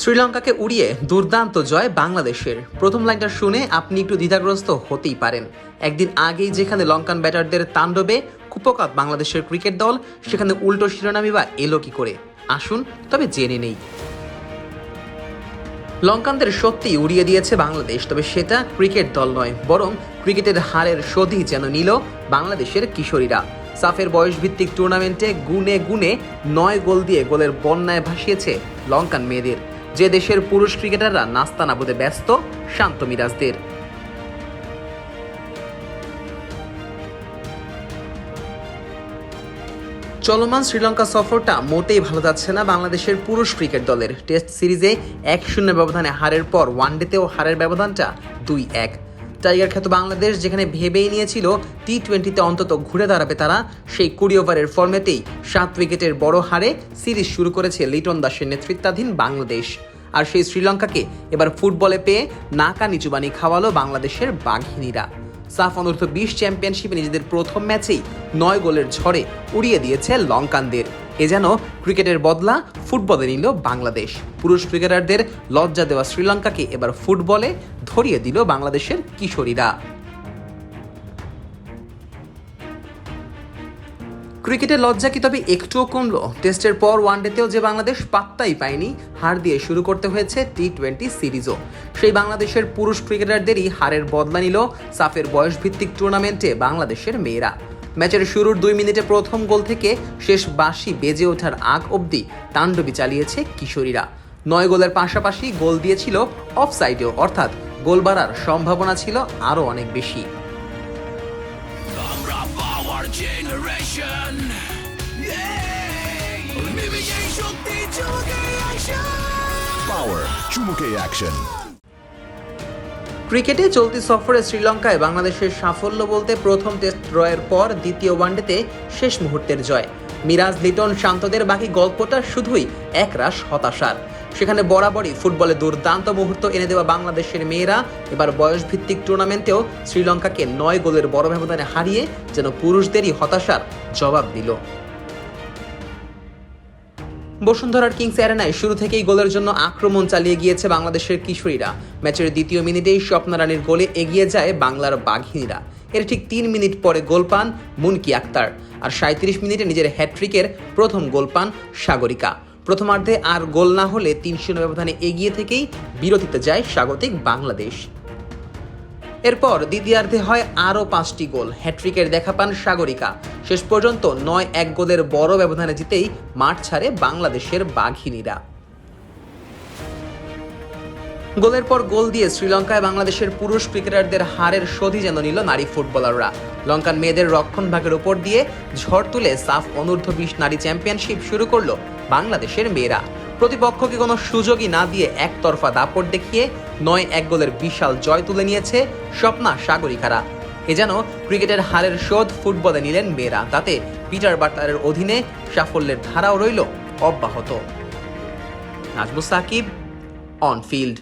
শ্রীলঙ্কাকে উড়িয়ে দুর্দান্ত জয় বাংলাদেশের। প্রথম লাইনটা শুনে আপনি একটু দ্বিধাগ্রস্ত হতেই পারেন। একদিন আগেই যেখানে লঙ্কান ব্যাটারদের তাণ্ডবে কুপকাত বাংলাদেশের ক্রিকেট দল, সেখানে উল্টো শিরোনামই বা এলো কি করে? আসুন, তবে জেনে নেই। লঙ্কানদের সত্যি উড়িয়ে দিয়েছে বাংলাদেশ, তবে সেটা ক্রিকেট দল নয়, বরং ক্রিকেটের হারের শোধই যেন নিল বাংলাদেশের কিশোরীরা। সাফের বয়সভিত্তিক টুর্নামেন্টে গুনে গুনে নয় গোল দিয়ে গোলের বন্যায় ভাসিয়েছে লঙ্কান মেয়েদের। যে দেশের পুরুষ ক্রিকেটাররা নাস্তা নাবুদে ব্যস্ত, শান্ত মিরাজদের। চলমান শ্রীলঙ্কা সফরটা মোটেই ভালো যাচ্ছে না বাংলাদেশের পুরুষ ক্রিকেট দলের। টেস্ট সিরিজে এক শূন্য ব্যবধানে হারের পর ওয়ানডেতেও হারের ব্যবধানটা দুই এক। টাইগার খ্যাত বাংলাদেশ যেখানে ভেবেই নিয়েছিল টি টোয়েন্টিতে অন্তত ঘুরে দাঁড়াবে তারা, সেই কুড়ি ওভারের ফর্মেটেই সাত উইকেটের বড় হারে সিরিজ শুরু করেছে লিটন দাসের নেতৃত্বাধীন বাংলাদেশ। আর সেই শ্রীলঙ্কাকে এবার ফুটবলে পেয়ে নাকা নিচুবানি খাওয়ালো বাংলাদেশের বাঘিনীরা। সাফ অনূর্ধ্ব বিশ চ্যাম্পিয়নশিপে নিজেদের প্রথম ম্যাচেই নয় গোলের ঝড়ে উড়িয়ে দিয়েছে লঙ্কানদের। এ যেন ক্রিকেটের বদলা ফুটবলে নিল বাংলাদেশ। পুরুষ ক্রিকেটারদের লজ্জা দেওয়া শ্রীলঙ্কাকে এবার ফুটবলে ধরিয়ে দিল বাংলাদেশের কিশোরীরা। ক্রিকেটের লজ্জা কি তবে একটুও কমলো? টেস্টের পর ওয়ানডেতেও যে বাংলাদেশ পাত্তাই পায়নি, হার দিয়ে শুরু করতে হয়েছে টি টোয়েন্টি সিরিজও। সেই বাংলাদেশের পুরুষ ক্রিকেটারদেরই হারের বদলা নিল সাফের বয়সভিত্তিক টুর্নামেন্টে বাংলাদেশের মেয়েরা। ম্যাচের শুরুর দুই মিনিটে প্রথম গোল থেকে শেষ বাঁশি বেজে ওঠার আগ অবধি তাণ্ডবী চালিয়েছে কিশোরীরা। নয় গোলের পাশাপাশি গোল দিয়েছিল অফ সাইডেও অর্থাৎ গোল বাড়ার সম্ভাবনা ছিল আরও অনেক বেশি। Power চুমুকে অ্যাকশন ক্রিকেটে চলতি সফরে শ্রীলঙ্কায় বাংলাদেশের সাফল্য বলতে প্রথম টেস্ট ড্রয়ের পর দ্বিতীয় ওয়ানডেতে শেষ মুহূর্তের জয়। মিরাজ লিটন শান্তদের বাকি গল্পটা শুধুই একরাশ হতাশার। সেখানে বরাবরই ফুটবলে দুর্দান্ত মুহূর্ত এনে দেওয়া বাংলাদেশের মেয়েরা, এবার বয়সভিত্তিক টুর্নামেন্টেও শ্রীলঙ্কাকে নয় গোলের বড় ব্যবধানে হারিয়ে যেন পুরুষদেরই হতাশার জবাব দিল। বসুন্ধরার কিংস অ্যারেনায় শুরু থেকেই গোলের জন্য আক্রমণ চালিয়ে গিয়েছে বাংলাদেশের কিশোরীরা। ম্যাচের দ্বিতীয় মিনিটেই স্বপ্না রানীর গোলে এগিয়ে যায় বাংলার বাঘিনীরা। এর ঠিক তিন মিনিট পরে গোল পান মুনকি আক্তার আর সাঁত্রিশ মিনিটে নিজের হ্যাট্রিকের প্রথম গোল পান সাগরিকা। প্রথমার্ধে আর গোল না হলে তিন ব্যবধানে এগিয়ে থেকেই বিরতিতে যায় স্বাগতিক বাংলাদেশ। এরপর দ্বিতীয়ার্ধে হয় আরও পাঁচটি গোল। হ্যাট্রিকের দেখা পান সাগরিকা। শেষ পর্যন্ত নয় এক গোলের বড় ব্যবধানে জিতেই মাঠ ছাড়ে বাংলাদেশের বাঘিনীরা। গোলের পর গোল দিয়ে শ্রীলঙ্কায় বাংলাদেশের পুরুষ ক্রিকেটারদের হারের শোধই যেন নিল নারী ফুটবলাররা। লঙ্কান মেয়েদের রক্ষণ ভাগের উপর দিয়ে ঝড় তুলে সাফ অনূর্ধ্ব বিশ নারী চ্যাম্পিয়নশিপ শুরু করল বাংলাদেশের মেয়েরা। প্রতিপক্ষকে কোনো সুযোগই না দিয়ে একতরফা দাপট দেখিয়ে নয় এক গোলের বিশাল জয় তুলে নিয়েছে স্বপ্না সাগরিকারা এ যেন ক্রিকেটের হারের শোধ ফুটবলে নিলেন মেয়েরা, তাতে পিটার বার্টারের অধীনে সাফল্যের ধারাও রইল অব্যাহত। Najmus Shakib on field